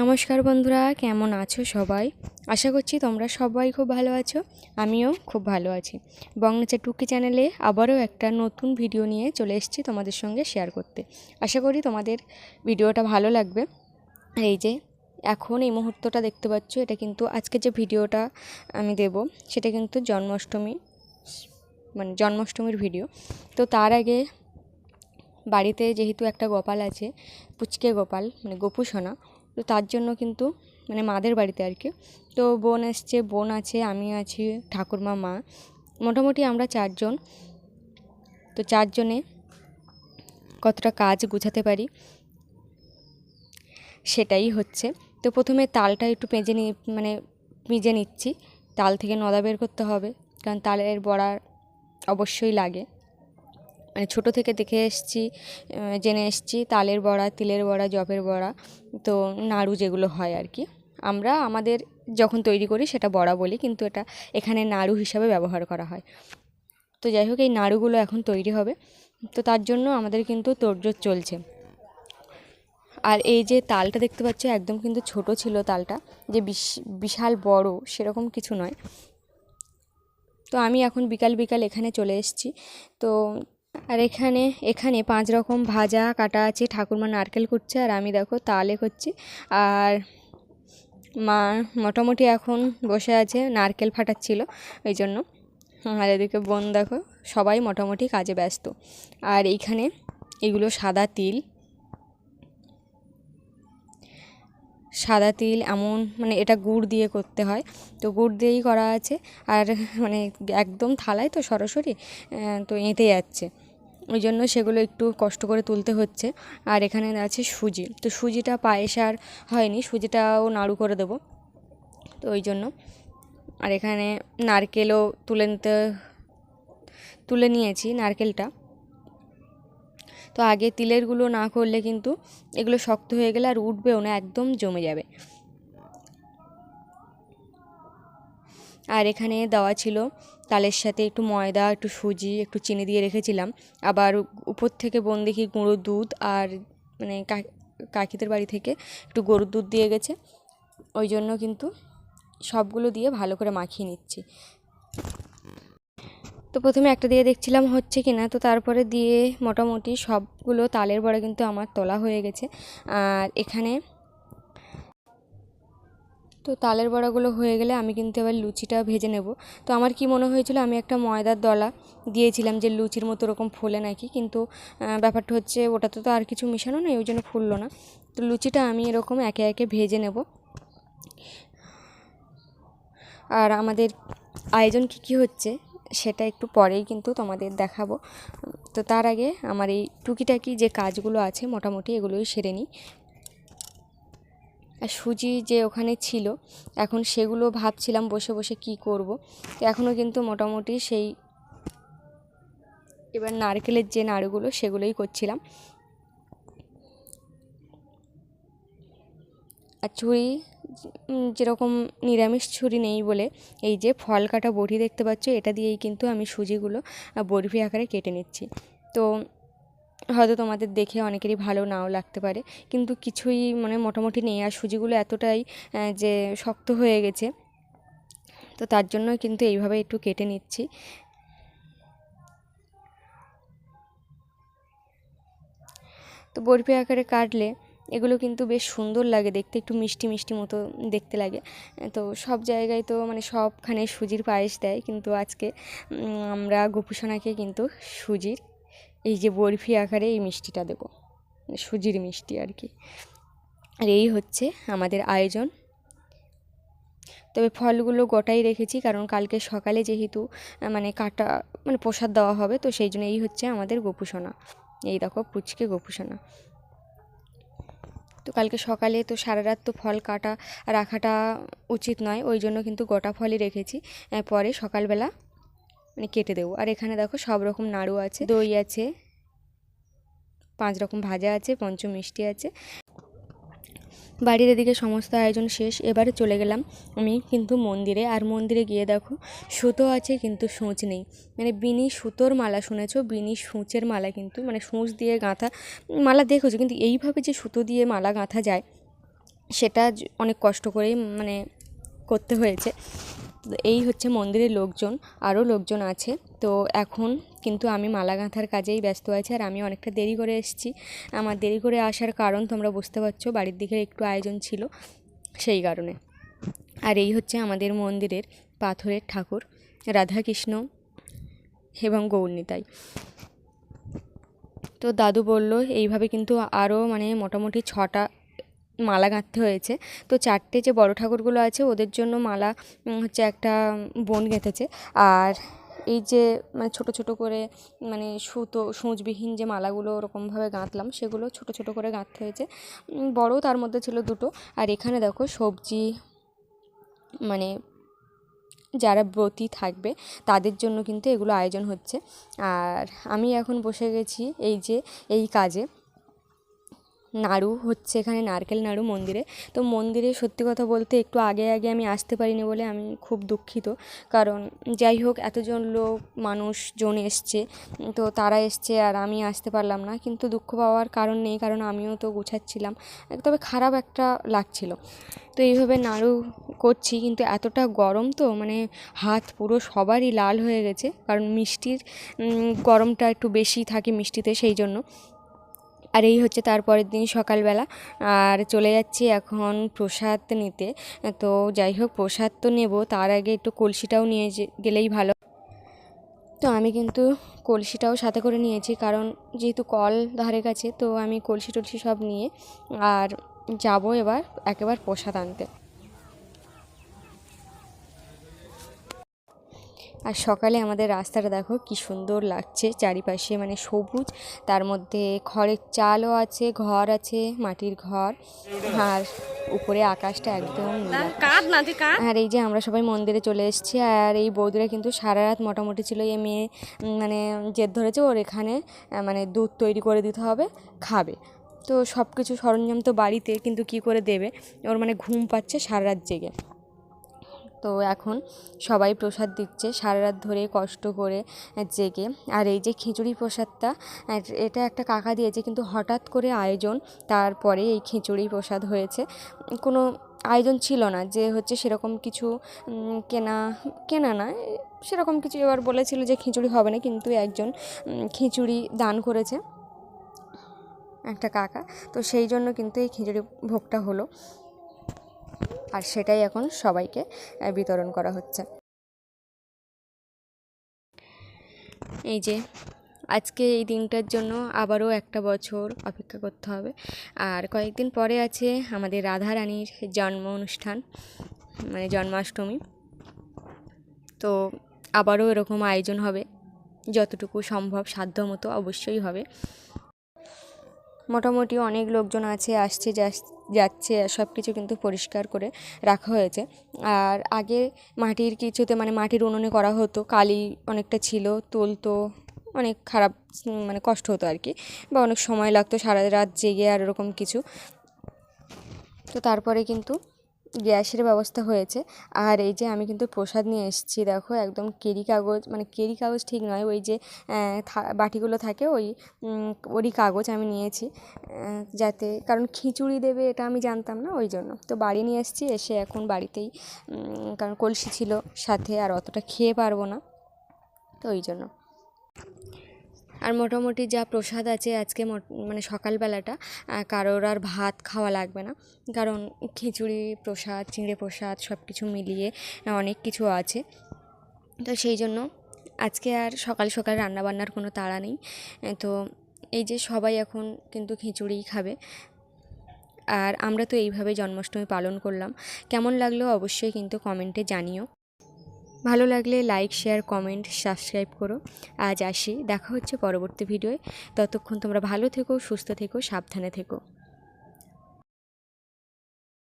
নমস্কার বন্ধুরা, কেমন আছো সবাই? আশা করছি তোমরা সবাই খুব ভালো আছো, আমিও খুব ভালো আছি। বংনেচার টুকি চ্যানেলে আবারও একটা নতুন ভিডিও নিয়ে চলে এসেছি তোমাদের সঙ্গে শেয়ার করতে। আশা করি তোমাদের ভিডিওটা ভালো লাগবে। এই যে, এখন এই মুহূর্তটা দেখতে পাচ্ছ, এটা কিন্তু আজকে যে ভিডিওটা আমি দেব, সেটা কিন্তু জন্মাষ্টমী মানে জন্মাষ্টমীর ভিডিও। তো তার আগে বাড়িতে যেহেতু একটা গোপাল আছে, পুচকে গোপাল মানে গোপু সোনা তো তার জন্য কিন্তু মানে মাদের বাড়িতে আর কি। তো বোন এসছে, বোন আছে, আমি আছি, ঠাকুরমা, মা। মোটামুটি আমরা চারজন। তো চারজনে কতটা কাজ গুছাতে পারি সেটাই হচ্ছে। তো প্রথমে তালটা একটু পেঁজে নি মানে পিঁজে নিচ্ছি। তাল থেকে নদা বের করতে হবে, কারণ তালের বড়া অবশ্যই লাগে। মানে ছোটো থেকে দেখে এসছি জেনে এসছি, তালের বড়া, তিলের বড়া জবের বড়া, তো নাড়ু যেগুলো হয় আর কি। আমরা আমাদের যখন তৈরি করি সেটা বড়া বলি, কিন্তু এটা এখানে নাড়ু হিসাবে ব্যবহার করা হয়। তো যাই হোক, এই নাড়ুগুলো এখন তৈরি হবে। তো তার জন্য আমাদের কিন্তু তোড়জোড় চলছে। আর এই যে তালটা দেখতে পাচ্ছ, একদম কিন্তু ছোট ছিল তালটা, যে বিশাল বড় সেরকম কিছু নয়। তো আমি এখন বিকাল বিকাল এখানে চলে এসেছি। তো আর এখানে এখানে পাঁচ রকম ভাজা কাটা আছে, ঠাকুরমা নারকেল করছে আর আমি দেখো তালে করছি। আর মা মোটামুটি এখন বসে আছে, নারকেল ফাটাচ্ছিল ওই জন্য। আর এদিকে বোন দেখো, সবাই মোটামুটি কাজে ব্যস্ত। আর এইখানে এগুলো সাদা তিল। সাদা তিল এমন মানে এটা গুড় দিয়ে করতে হয়। তো গুড় দিয়েই করা আছে। আর মানে একদম থালায় তো সরাসরি তো এঁতে যাচ্ছে। ওই জন্য সেগুলো একটু কষ্ট করে তুলতে হচ্ছে। আর এখানে আছে সুজি। তো সুজিটা পায়েস আর হয়নি, সুজিটাও নাড়ু করে দেবো। তো ওই জন্য। আর এখানে নারকেলও তুলে নিতে, তুলে নিয়েছি নারকেলটা। তো আগে তিলেরগুলো না করলে কিন্তু এগুলো শক্ত হয়ে গেলে আর উঠবেও না, একদম জমে যাবে। আর এখানে দেওয়া ছিল তালের সাথে একটু ময়দা, একটু সুজি, একটু চিনি দিয়ে রেখেছিলাম। আবার উপর থেকে বোন দেখি গুঁড়ো দুধ আর মানে কাকিদের বাড়ি থেকে একটু গরুর দুধ দিয়ে গেছে। ওই জন্য কিন্তু সবগুলো দিয়ে ভালো করে মাখিয়ে নিচ্ছি। তো প্রথমে একটা দিয়ে দেখছিলাম হচ্ছে কি না, তো তারপরে দিয়ে মোটামুটি সবগুলো তালের বড়া কিন্তু আমার তোলা হয়ে গেছে। আর এখানে তো তালের বড়াগুলো হয়ে গেলে আমি কিন্তু এবার লুচিটা ভেজে নেব। তো আমার কি মনে হয়েছিল, আমি একটা ময়দার দলা দিয়েছিলাম যে লুচির মতো ওরকম ফোলে নাকি, কিন্তু ব্যাপারটা হচ্ছে ওটাতে তো আর কিছু মেশানো নেই, ওই জন্য ফুললো না। তো লুচিটা আমি এরকম একে একে ভেজে নেব। আর আমাদের আয়োজন কী কী হচ্ছে, সেটা একটু পরেই কিন্তু তোমাদের দেখাবো। তো তার আগে আমার এই টুকিটাকি যে কাজগুলো আছে, মোটামুটি এগুলোই সেরে নিই। সুজি যে ওখানে ছিল, এখন সেগুলো ভাবছিলাম বসে বসে কি করব। তো এখনও কিন্তু মোটামুটি সেই এবার নারকেলের যে নাড়ুগুলো সেগুলোই করছিলাম। আর ছুরি যেরকম নিরামিষ ছুরি নেই বলে, এই যে ফল কাটা বড়ি দেখতে পাচ্ছ, এটা দিয়েই কিন্তু আমি সুজিগুলো বরফি আকারে কেটে নিচ্ছি। তো হয়তো তোমাদের দেখে অনেকেরই ভালো নাও লাগতে পারে। কিন্তু কিছুই মানে মোটামুটি নেই। আর সুজিগুলো এতটাই যে শক্ত হয়ে গেছে। তো তার জন্য কিন্তু এইভাবে একটু কেটে নিচ্ছি। তো বরফি আকারে কাটলে এগুলো কিন্তু বেশ সুন্দর লাগে দেখতে। একটু মিষ্টি মিষ্টি মতো দেখতে লাগে। তো সব জায়গায় তো মানে সবখানে সুজির পায়েস দেয়। কিন্তু আজকে আমরা গোপুসোনাকে কিন্তু সুজির এই যে বরফি আকারে এই মিষ্টিটা দেবো সুজির মিষ্টি আর কি। আর এই হচ্ছে আমাদের আয়োজন। তবে ফলগুলো গোটাই রেখেছি, কারণ কালকে সকালে যেহেতু মানে কাটা মানে প্রসাদ দেওয়া হবে, তো সেই জন্য এই হচ্ছে আমাদের গোপুসোনা। এই দেখো পুচকে গোপুসোনা। তো কালকে সকালে তো সারা রাত তো ফল কাটা, রাখাটা উচিত নয়, ওই জন্য কিন্তু গোটা ফলই রেখেছি। পরে সকালবেলা মানে কেটে দেবো। আর এখানে দেখো সব রকম নাড়ু আছে, দই আছে পাঁচ রকম ভাজা আছে পঞ্চ মিষ্টি আছে। বাড়ির এদিকে সমস্ত আয়োজন শেষ, এবারে চলে গেলাম আমি কিন্তু মন্দিরে। আর মন্দিরে গিয়ে দেখো, সুতো আছে কিন্তু সূচ নেই। মানে বিনি সুতোর মালা শুনেছো? বিনি সূচের মালা কিন্তু মানে সূচ দিয়ে গাঁথা, মালা দেখেছ? কিন্তু এইভাবে যে সুতো দিয়ে মালা গাঁথা যায়, সেটা অনেক কষ্ট করেই মানে করতে হয়েছে। এই হচ্ছে মন্দিরের লোকজন, আরও লোকজন আছে। তো এখন কিন্তু আমি মালা গাঁথার কাজেই ব্যস্ত আছি আর আমি অনেকটা দেরি করে এসেছি। আমার দেরি করে আসার কারণ তোমরা বুঝতে পারছ, বাড়ির দিকে একটু আয়োজন ছিল সেই কারণে। আর এই হচ্ছে আমাদের মন্দিরের পাথরের ঠাকুর, রাধাকৃষ্ণ এবং গৌরনিতাই। তো দাদু বলল, এইভাবে কিন্তু আরও মানে মোটামুটি ছটা মালা গাঁথতে হয়েছে। তো চারটে যে বড় ঠাকুরগুলো আছে, ওদের জন্য মালা হচ্ছে একটা বোন গেঁথেছে। আর এই যে মানে ছোট ছোট করে মানে সুতো, সূচবিহীন যে মালাগুলো ওরকমভাবে গাঁথলাম, সেগুলো ছোট ছোট করে গাঁথতে হয়েছে। বড়ও তার মধ্যে ছিল দুটো। আর এখানে দেখো সবজি মানে যারা ব্রতী থাকবে, তাদের জন্য কিন্তু এগুলো আয়োজন হচ্ছে। আর আমি এখন বসে গেছি এই যে, এই কাজে। নাড়ু হচ্ছে এখানে নারকেল নাড়ু মন্দিরে। তো মন্দিরে সত্যি কথা বলতে একটু আগে আগে আমি আসতে পারিনি বলে আমি খুব দুঃখিত। কারণ যাই হোক, এতজন লোক, মানুষজন এসছে, তো তারা এসছে আর আমি আসতে পারলাম না। কিন্তু দুঃখ পাওয়ার কারণ নেই, কারণ আমিও তো গুছাচ্ছিলাম। তবে খারাপ একটা লাগছিল। তো এইভাবে নাড়ু করছি, কিন্তু এতটা গরম তো মানে হাত পুরো সবারই লাল হয়ে গেছে। কারণ মিষ্টির গরমটা একটু বেশি থাকে মিষ্টিতে, সেই জন্য। আর এই হচ্ছে তারপরের দিন সকালবেলা। আর চলে যাচ্ছি এখন প্রসাদ নিতে। তো যাই হোক, প্রসাদ তো নেব, তার আগে একটু কলসিটাও নিয়ে গেলেই ভালো। তো আমি কিন্তু কলসিটাও সাথে করে নিয়েছি, কারণ যেহেতু কল ধারে গেছে তো আমি কলসি টলসি সব নিয়ে আর যাব এবার একেবারে প্রসাদ আনতে। আর সকালে আমাদের রাস্তাটা দেখো কি সুন্দর লাগছে চারিপাশে মানে সবুজ তার মধ্যে খড়ের চালও আছে ঘর আছে মাটির ঘর আর উপরে আকাশটা একদম আর এই যে আমরা সবাই মন্দিরে চলে এসেছি আর এই বৌদিরা কিন্তু সারা রাত মোটামুটি ছিল এই মেয়ে মানে জেদ ধরেছে ওর এখানে মানে দুধ তৈরি করে দিতে হবে খাবে। তো সব কিছু সরঞ্জাম তো বাড়িতে কিন্তু কি করে দেবে? ওর মানে ঘুম পাচ্ছে সারা রাত জেগে। তো এখন সবাই প্রসাদ দিচ্ছে, সারা রাত ধরে কষ্ট করে জেগে। আর এই যে খিচুড়ি প্রসাদটা এটা একটা কাকা দিয়েছে, কিন্তু হঠাৎ করে আয়োজন, তারপরে এই খিচুড়ি প্রসাদ হয়েছে। কোনো আয়োজন ছিল না যে হচ্ছে সেরকম কিছু কেনা কেনা না, সেরকম কিছু এবার বলেছিল যে খিচুড়ি হবে না, কিন্তু একজন খিচুড়ি দান করেছে, একটা কাকা। তো সেই জন্য কিন্তু এই খিচুড়ি ভোগটা হলো। আর সেটাই এখন সবাইকে বিতরণ করা হচ্ছে। এই যে আজকে এই দিনটার জন্য আবারও একটা বছর অপেক্ষা করতে হবে। আর কয়েকদিন পরে আছে আমাদের রাধা রানীর জন্ম অনুষ্ঠান মানে জন্মাষ্টমী। তো আবারও এরকম আয়োজন হবে, যতটুকু সম্ভব সাধ্য মতো অবশ্যই হবে। মোটামুটি অনেক লোকজন আছে, আসছে যাচ্ছে সব কিছু কিন্তু পরিষ্কার করে রাখা হয়েছে। আর আগে মাটির কিছুতে মানে মাটির উনুনে করা হতো, কালি অনেকটা ছিল, তুলতো, অনেক খারাপ মানে কষ্ট হতো আর কি, বা অনেক সময় লাগতো সারা রাত জেগে আর এরকম কিছু। তো তারপরে কিন্তু গ্যাসের ব্যবস্থা হয়েছে। আর এই যে আমি কিন্তু প্রসাদ নিয়ে এসেছি, দেখো একদম কেরি কাগজ মানে কেরি কাগজ ঠিক নয়, ওই যে বাটিগুলো থাকে ওই ওরই কাগজ আমি নিয়েছি যাতে, কারণ খিচুড়ি দেবে এটা আমি জানতাম না ওই জন্য। তো বাড়ি নিয়ে এসেছি, এসে এখন বাড়িতেই কারণ কলসি ছিল সাথে আর অতটা খেয়ে পারব না, তো ওই জন্য। আর মোটামুটি যা প্রসাদ আছে আজকে মানে সকালবেলাটা কারোর আর ভাত খাওয়া লাগবে না। কারণ খিচুড়ি, প্রসাদ, চিঁড়ে প্রসাদ সব কিছু মিলিয়ে অনেক কিছু আছে। তো সেই জন্য আজকে আর সকাল সকাল রান্নাবান্নার কোনো তাড়া নেই। তো এই যে সবাই এখন কিন্তু খিচুড়িই খাবে। আর আমরা তো এইভাবে জন্মাষ্টমী পালন করলাম। কেমন লাগল অবশ্যই কিন্তু কমেন্টে জানিও। ভালো লাগলে লাইক শেয়ার কমেন্ট সাবস্ক্রাইব করো। আজ আসি, দেখা হচ্ছে পরবর্তী ভিডিওয় ততক্ষণ তোমরা ভালো থেকো, সুস্থ থেকো, সাবধানে থেকো।